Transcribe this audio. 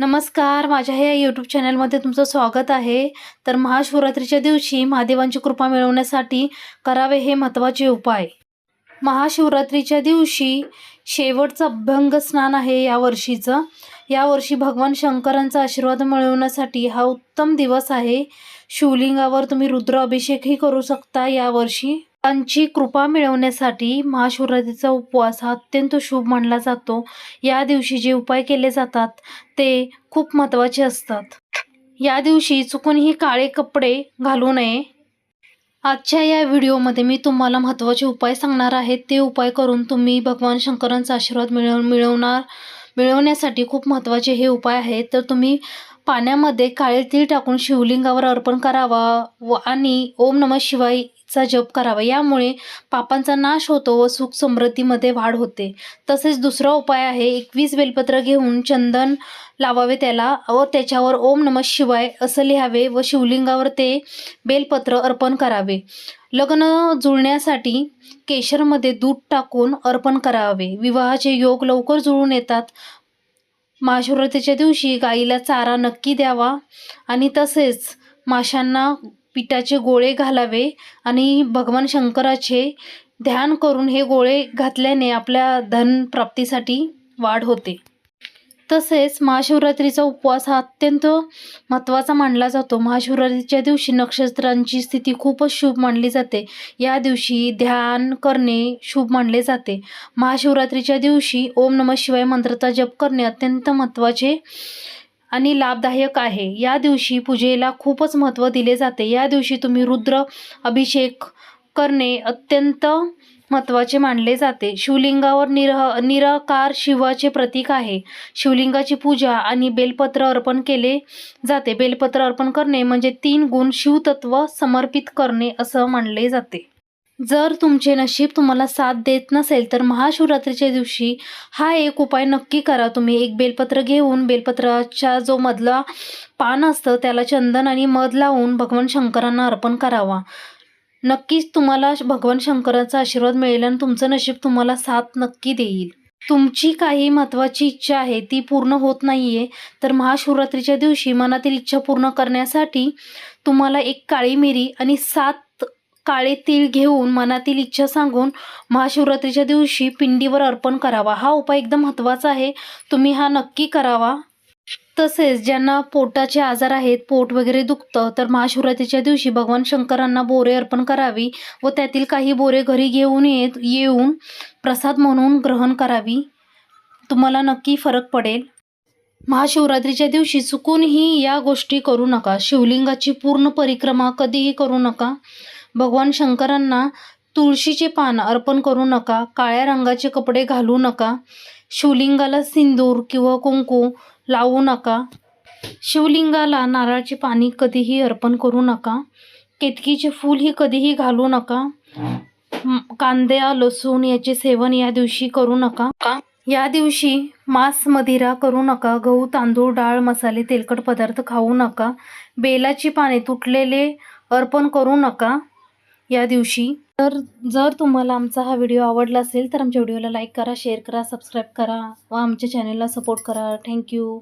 नमस्कार माझ्या या यूट्यूब चॅनलमध्ये तुमचं स्वागत आहे. तर महाशिवरात्रीच्या दिवशी महादेवांची कृपा मिळवण्यासाठी करावे हे महत्त्वाचे उपाय. महाशिवरात्रीच्या दिवशी शेवटचं अभ्यंग स्नान आहे या वर्षीचं. यावर्षी भगवान शंकरांचा आशीर्वाद मिळवण्यासाठी हा उत्तम दिवस आहे. शिवलिंगावर तुम्ही रुद्र अभिषेकही करू शकता यावर्षी त्यांची कृपा मिळवण्यासाठी महाशिवरात्रीचा उपवास हा अत्यंत शुभ मानला जातो. या दिवशी जे उपाय केले जातात ते खूप महत्त्वाचे असतात. या दिवशी चुकूनही काळे कपडे घालू नये. आजच्या या व्हिडिओमध्ये मी तुम्हाला महत्त्वाचे उपाय सांगणार आहे. ते उपाय करून तुम्ही भगवान शंकरांचा आशीर्वाद मिळव मिळवणार मिळवण्यासाठी खूप महत्त्वाचे हे उपाय आहेत. तर तुम्ही पाण्यामध्ये काळे तीळ टाकून शिवलिंगावर अर्पण करावा व आणि ओम नमः चा जप करावा. यामुळे पापांचा नाश होतो व सुख समृद्धीमध्ये वाढ होते. तसेच दुसरा उपाय आहे एकवीस बेलपत्र घेऊन चंदन लावावे त्याला व त्याच्यावर ओम नमः शिवाय असं लिहावे व शिवलिंगावर ते बेलपत्र अर्पण करावे. लग्न जुळण्यासाठी केशरमध्ये दूध टाकून अर्पण करावे. विवाहाचे योग लवकर जुळून येतात. महाशिवरात्रीच्या दिवशी गाईला चारा नक्की द्यावा. आणि तसेच माशांना पिठाचे गोळे घालावे आणि भगवान शंकराचे ध्यान करून हे गोळे घातल्याने आपल्या धनप्राप्तीसाठी वाढ होते. तसेच महाशिवरात्रीचा उपवास हा अत्यंत महत्त्वाचा मानला जातो. महाशिवरात्रीच्या दिवशी नक्षत्रांची स्थिती खूपच शुभ मानली जाते. या दिवशी ध्यान करणे शुभ मानले जाते. महाशिवरात्रीच्या दिवशी ओम नमः शिवाय मंत्राचा जप करणे अत्यंत महत्त्वाचे आणि लाभदायक आहे. या दिवशी पूजेला खूपच महत्त्व दिले जाते. या दिवशी तुम्ही रुद्र अभिषेक करणे अत्यंत महत्त्वाचे मानले जाते. शिवलिंगावर निरह निराकार शिवाचे प्रतीक आहे. शिवलिंगाची पूजा आणि बेलपत्र अर्पण केले जाते. बेलपत्र अर्पण करणे म्हणजे तीन गुण शिवतत्व समर्पित करणे असं मानले जाते. जर तुमचे नशीब तुम्हाला साथ देत नसेल तर महाशिवरात्रीच्या दिवशी हा एक उपाय नक्की करा. तुम्ही एक बेलपत्र घेऊन बेलपत्राच्या जो मधला पान असतं त्याला चंदन आणि मध लावून भगवान शंकरांना अर्पण करावा. नक्कीच तुम्हाला भगवान शंकराचा आशीर्वाद मिळेल आणि तुमचं नशीब तुम्हाला साथ नक्की देईल. तुमची काही महत्त्वाची इच्छा आहे ती पूर्ण होत नाही आहे तर महाशिवरात्रीच्या दिवशी मनातील इच्छा पूर्ण करण्यासाठी तुम्हाला एक काळी मिरी आणि सात काळे तीळ घेऊन मनातील इच्छा सांगून महाशिवरात्रीच्या दिवशी पिंडीवर अर्पण करावा. हा उपाय एकदम महत्त्वाचा आहे. तुम्ही हा नक्की करावा. तसेच ज्यांना पोटाचे आजार आहेत पोट वगैरे दुखतं तर महाशिवरात्रीच्या दिवशी भगवान शंकरांना बोरे अर्पण करावी व त्यातील काही बोरे घरी घेऊन येत येऊन प्रसाद म्हणून ग्रहण करावी. तुम्हाला नक्की फरक पडेल. महाशिवरात्रीच्या दिवशी चुकूनही या गोष्टी करू नका. शिवलिंगाची पूर्ण परिक्रमा कधीही करू नका. भगवान शंकरांना तुळशीचे पान अर्पण करू नका काळ्या रंगाचे कपडे घालू नका शिवलिंगाला सिंदूर किंवा कुंकू लावू नका शिवलिंगाला नारळाचे पाणी कधीही अर्पण करू नका केतकीचे फूल ही कधीही घालू नका कांद्या लसूण याचे सेवन या दिवशी करू नका या दिवशी मांस मदिरा करू नका गहू तांदूळ डाळ मसाले तेलकट पदार्थ खाऊ नका बेलाची पाने तुटलेले अर्पण करू नका या दिवशी. तर जर तुम्हाला आमचा हा व्हिडिओ आवडला असेल तर आमच्या व्हिडिओला लाईक करा शेअर करा सबस्क्राईब करा व आमच्या चॅनलला सपोर्ट करा. थँक्यू